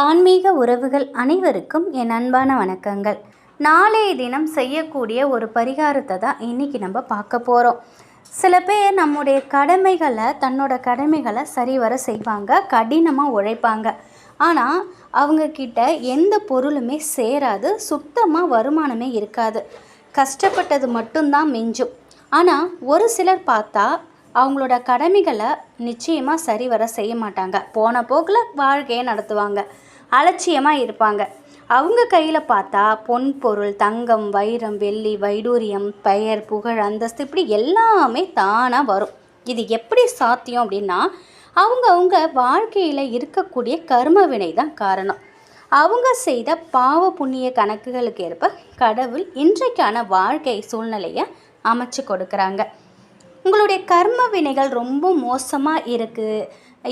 ஆன்மீக உறவுகள் அனைவருக்கும் என் அன்பான வணக்கங்கள். நாளைய தினம் செய்யக்கூடிய ஒரு பரிகாரத்தை தான் இன்றைக்கி நம்ம பார்க்க போகிறோம் சில பேர் நம்முடைய கடமைகளை தன்னோட கடமைகளை சரிவர செய்வாங்க கடினமாக உழைப்பாங்க. ஆனால் அவங்கக்கிட்ட எந்த பொருளுமே சேராது சுத்தமாக வருமானமே இருக்காது. கஷ்டப்பட்டது மட்டும்தான் மிஞ்சும். ஆனால் ஒரு சிலர் பார்த்தா அவங்களோட கடமைகளை நிச்சயமாக சரிவர செய்ய மாட்டாங்க. போன போக்கில் வாழ்க்கையை நடத்துவாங்க. அலட்சியமாக இருப்பாங்க. அவங்க கையில் பார்த்தா பொன் பொருள் தங்கம் வைரம் வெள்ளி வைடூரியம் பெயர் புகழ் அந்தஸ்து இப்படி எல்லாமே தானாக வரும். இது எப்படி சாத்தியம் அப்படின்னா அவங்க அவங்க வாழ்க்கையில் இருக்கக்கூடிய கர்ம வினை தான் காரணம். அவங்க செய்த பாவ புண்ணிய கணக்குகளுக்கு ஏற்ப கடவுள் இன்றைக்கான வாழ்க்கை சூழ்நிலையை அமைச்சு கொடுக்குறாங்க. உங்களுடைய கர்ம வினைகள் ரொம்ப மோசமாக இருக்குது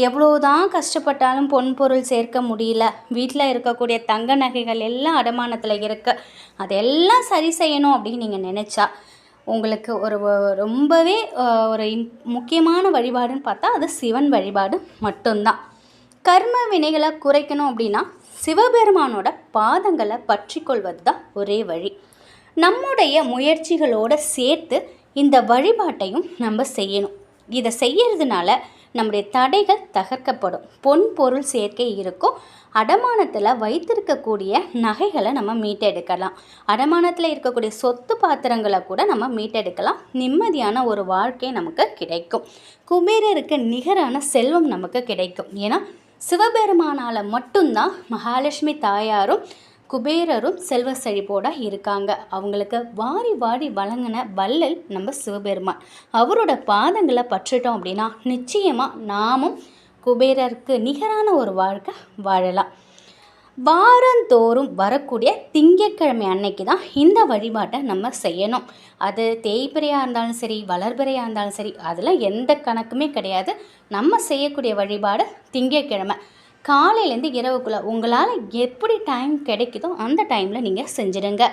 எவ்வளோதான் கஷ்டப்பட்டாலும் பொன் பொருள் சேர்க்க முடியல. வீட்டில் இருக்கக்கூடிய தங்க நகைகள் எல்லாம் அடமானத்தில் இருக்கு. அதெல்லாம் சரி செய்யணும் அப்படின்னு நீங்கள் நினச்சா உங்களுக்கு ஒரு ரொம்பவே ஒரு முக்கியமான வழிபாடுன்னு பார்த்தா அது சிவன் வழிபாடு மட்டும்தான். கர்ம வினைகளை குறைக்கணும் அப்படின்னா சிவபெருமானோட பாதங்களை பற்றி கொள்வது தான் ஒரே வழி. நம்முடைய முயற்சிகளோடு சேர்த்து இந்த வழிபாட்டையும் நம்ம செய்யணும். இதை செய்யறதுனால நம்முடைய தடைகள் தகர்க்கப்படும். பொன் பொருள் சேர்க்கை இருக்கும். அடமானத்தில் வைத்திருக்கக்கூடிய நகைகளை நம்ம மீட்டெடுக்கலாம். அடமானத்தில் இருக்கக்கூடிய சொத்து பாத்திரங்களை கூட நம்ம மீட்டெடுக்கலாம். நிம்மதியான ஒரு வாழ்க்கை நமக்கு கிடைக்கும். குபேரருக்கு நிகரான செல்வம் நமக்கு கிடைக்கும். ஏன்னா சிவபெருமானால் மட்டும்தான் மகாலட்சுமி தாயாரும் குபேரரும் செல்வ செழிப்போட இருக்காங்க. அவங்களுக்கு வாரி வாரி வழங்கின வள்ளல் நம்ம சிவபெருமான். அவரோட பாதங்களை பற்றிட்டோம் அப்படின்னா நிச்சயமாக நாமும் குபேரருக்கு நிகரான ஒரு வாழ்க்கை வாழலாம். வாரந்தோறும் வரக்கூடிய திங்கட்கிழமை அன்னைக்கு தான் இந்த வழிபாட்டை நம்ம செய்யணும். அது தேய்பிரையாக இருந்தாலும் சரி வளர்பிறையாக இருந்தாலும் சரி அதெல்லாம் எந்த கணக்குமே கிடையாது. நம்ம செய்யக்கூடிய வழிபாடு திங்கட்கிழமை. காலையிலேருந்து இரவுக்குள்ளே உங்களால் எப்படி டைம் கிடைக்குதோ அந்த டைமில் நீங்கள் செஞ்சிடுங்க.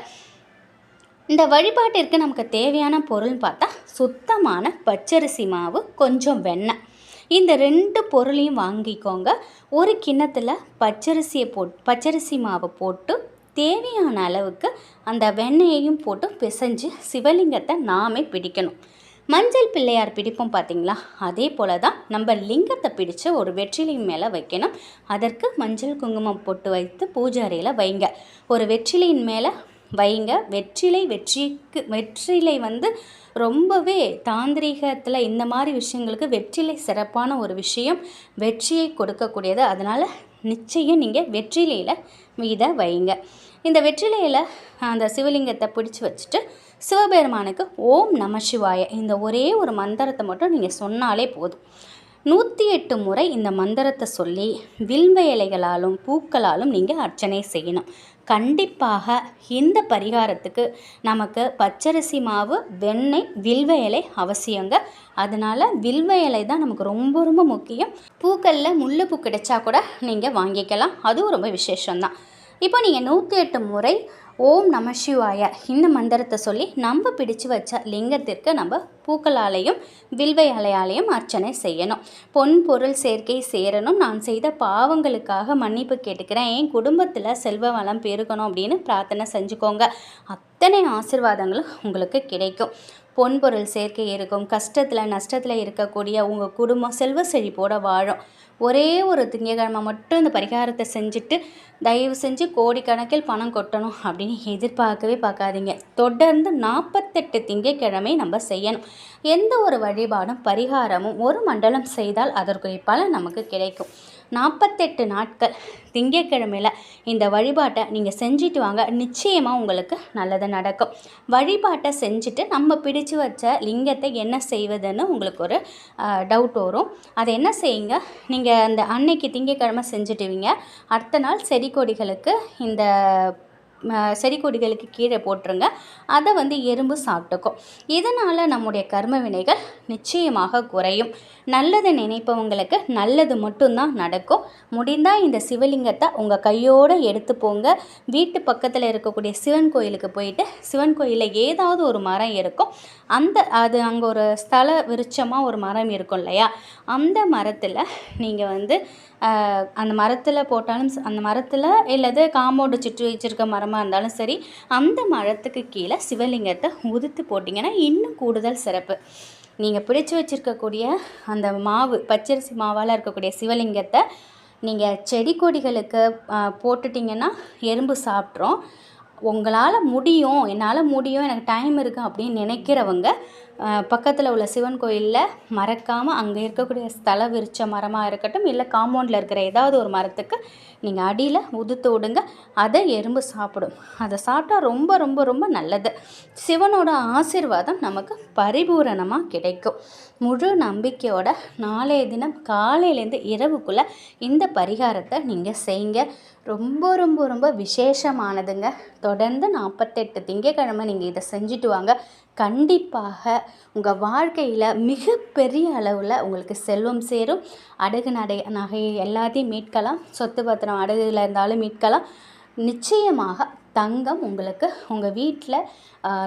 இந்த வழிபாட்டிற்கு நமக்கு தேவையான பொருள்னு பார்த்தா சுத்தமான பச்சரிசி மாவு கொஞ்சம் வெண்ணெய். இந்த ரெண்டு பொருளையும் வாங்கிக்கோங்க. ஒரு கிண்ணத்தில் பச்சரிசியை போட் பச்சரிசி மாவை போட்டு தேவையான அளவுக்கு அந்த வெண்ணெயையும் போட்டு பிசைஞ்சு சிவலிங்கத்தை நாமே பிடிக்கணும். மஞ்சள் பிள்ளையார் பிடிப்போம் பார்த்தீங்களா? அதே போல தான் நம்ம லிங்கத்தை பிடித்து ஒரு வெற்றிலை மேலே வைக்கணும். அதற்கு மஞ்சள் குங்குமம் போட்டு வைத்து பூஜை அறையில் வைங்க. ஒரு வெற்றிலையின் மேலே வைங்க. வெற்றிலை வெற்றிக்கு வெற்றிலை வந்து ரொம்பவே தாந்திரீகத்தில் இந்த மாதிரி விஷயங்களுக்கு வெற்றிலை சிறப்பான ஒரு விஷயம். வெற்றியை கொடுக்கக்கூடியது. அதனால் நிச்சயம் நீங்கள் வெற்றிலையில் இதை வைங்க. இந்த வெற்றிலையில் அந்த சிவலிங்கத்தை பிடிச்சி வச்சுட்டு சிவபெருமானுக்கு ஓம் நம சிவாய. இந்த ஒரே ஒரு மந்திரத்தை மட்டும் நீங்கள் சொன்னாலே போதும். நூற்றி எட்டு முறை இந்த மந்திரத்தை சொல்லி வில்வ இலைகளாலும் பூக்களாலும் நீங்கள் அர்ச்சனை செய்யணும். கண்டிப்பாக இந்த பரிகாரத்துக்கு நமக்கு பச்சரிசி மாவு வெண்ணெய் வில்வ இலை அவசியங்க. அதனால் வில்வ இலை தான் நமக்கு ரொம்ப ரொம்ப முக்கியம். பூக்களில் முல்லைப்பூ கிடைச்சா கூட நீங்கள் வாங்கிக்கலாம். அதுவும் ரொம்ப விசேஷம்தான். இப்போ நீங்கள் நூற்றி எட்டு முறை ஓம் நம சிவாய இந்த மந்திரத்தை சொல்லி நம்ம பிடிச்சு வச்ச லிங்கத்திற்கு நம்ம பூக்களாலையும் வில்வை அலையாலையும் அர்ச்சனை செய்யணும். பொன் பொருள் சேர்க்கை சேரணும். நான் செய்த பாவங்களுக்காக மன்னிப்பு கேட்டுக்கிறேன். என் குடும்பத்தில் செல்வ வளம் பெருகணும் அப்படின்னு பிரார்த்தனை செஞ்சுக்கோங்க. அத்தனை ஆசிர்வாதங்களும் உங்களுக்கு கிடைக்கும். பொன் பொருள் சேர்க்கை இருக்கும். கஷ்டத்தில் நஷ்டத்தில் இருக்கக்கூடிய உங்கள் குடும்பம் செல்வ செழிப்போட வாழும். ஒரே ஒரு திங்கக்கிழமை மட்டும் இந்த பரிகாரத்தை செஞ்சுட்டு தயவு செஞ்சு கோடிக்கணக்கில் பணம் கொட்டணும் அப்படின்னு எதிர்பார்க்கவே பார்க்காதீங்க. தொடர்ந்து நாற்பத்தெட்டு திங்கக்கிழமை நம்ம செய்யணும். எந்த ஒரு வழிபாடும் பரிகாரமும் ஒரு மண்டலம் செய்தால் அதற்குரிய பலன் நமக்கு கிடைக்கும். நாற்பத்தெட்டு நாட்கள் திங்கட்கிழமையில் இந்த வழிபாட்டை நீங்கள் செஞ்சுட்டு வாங்க. நிச்சயமாக உங்களுக்கு நல்லது நடக்கும். வழிபாட்டை செஞ்சுட்டு நம்ம பிடிச்சு வச்ச லிங்கத்தை என்ன செய்வதுன்னு உங்களுக்கு ஒரு டவுட் வரும். அதை என்ன செய்யுங்க? நீங்கள் அந்த அன்னைக்கு திங்கட்கிழமை செஞ்சுட்டுவீங்க அடுத்த நாள் செடி கொடிகளுக்கு இந்த செடி கொடிகளுக்கு கீழே போட்டுருங்க. அதை வந்து எறும்பு சாப்பிட்டுக்கும். இதனால் நம்முடைய கர்ம வினைகள் நிச்சயமாக குறையும். நல்லது நினைப்பவங்களுக்கு நல்லது மட்டும்தான் நடக்கும். முடிந்தால் இந்த சிவலிங்கத்தை உங்கள் கையோடு எடுத்து போங்க. வீட்டு பக்கத்தில் இருக்கக்கூடிய சிவன் கோயிலுக்கு போயிட்டு சிவன் கோயிலில் ஏதாவது ஒரு மரம் இருக்கும். அந்த அது அங்கே ஒரு ஸ்தல விருட்சமாக ஒரு மரம் இருக்கும் இல்லையா? அந்த மரத்தில் நீங்கள் வந்து அந்த மரத்தில் போட்டாலும் அந்த மரத்தில் இல்லது காம்பவுண்டு சுற்றி மரம் மரமாக இருந்தாலும் சரி அந்த மரத்துக்கு கீழே சிவலிங்கத்தை உதுத்து போட்டிங்கன்னா இன்னும் கூடுதல் சிறப்பு. நீங்கள் பிடிச்சி வச்சுருக்கக்கூடிய அந்த மாவு பச்சரிசி மாவால் இருக்கக்கூடிய சிவலிங்கத்தை நீங்கள் செடி கொடிகளுக்கு போட்டுட்டிங்கன்னா எறும்பு சாப்பிட்ரும். உங்களால் முடியும் என்னால் முடியும் எனக்கு டைம் இருக்குது அப்படின்னு நினைக்கிறவங்க பக்கத்தில் உள்ள சிவன் கோயிலில் மறக்காமல் அங்கே இருக்கக்கூடிய ஸ்தல விருட்ச மரமாக இருக்கட்டும் இல்லை காம்பவுண்டில் இருக்கிற ஏதாவது ஒரு மரத்துக்கு நீங்கள் அடியில் உதுத்து விடுங்க. அதை எறும்பு சாப்பிடும். அதை சாப்பிட்டா ரொம்ப ரொம்ப ரொம்ப நல்லது. சிவனோட ஆசீர்வாதம் நமக்கு பரிபூரணமாக கிடைக்கும். முழு நம்பிக்கையோட நாளைய தினம் காலையிலேருந்து இரவுக்குள்ளே இந்த பரிகாரத்தை நீங்கள் செய்யுங்க. ரொம்ப ரொம்ப ரொம்ப விசேஷமானதுங்க. தொடர்ந்து நாற்பத்தெட்டு திங்கக்கிழமை நீங்கள் இதை செஞ்சுட்டு வாங்க. கண்டிப்பாக உங்கள் வாழ்க்கையில் மிகப்பெரிய அளவில் உங்களுக்கு செல்வம் சேரும். அடகு நடை நகை எல்லாத்தையும் மீட்கலாம். சொத்து பத்திரம் அடகுல இருந்தாலும் மீட்கலாம். நிச்சயமாக தங்கம் உங்களுக்கு உங்கள் வீட்டில்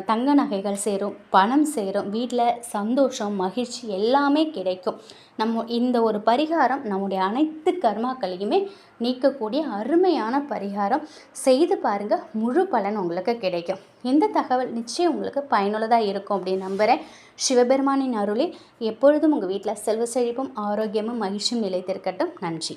தங்க நகைகள் சேரும் பணம் சேரும் வீட்டில் சந்தோஷம் மகிழ்ச்சி எல்லாமே கிடைக்கும். நம்ம இந்த ஒரு பரிகாரம் நம்முடைய அனைத்து கர்மாக்களையுமே நீக்கக்கூடிய அருமையான பரிகாரம். செய்து பாருங்கள் முழு பலன் உங்களுக்கு கிடைக்கும். இந்த தகவல் நிச்சயம் உங்களுக்கு பயனுள்ளதாக இருக்கும் அப்படின்னு நம்புகிறேன் சிவபெருமானின் அருளில் எப்பொழுதும் உங்கள் வீட்டில் செல்வ செழிப்பும் ஆரோக்கியமும் மகிழ்ச்சியும் நிலைத்திருக்கட்டும். நன்றி.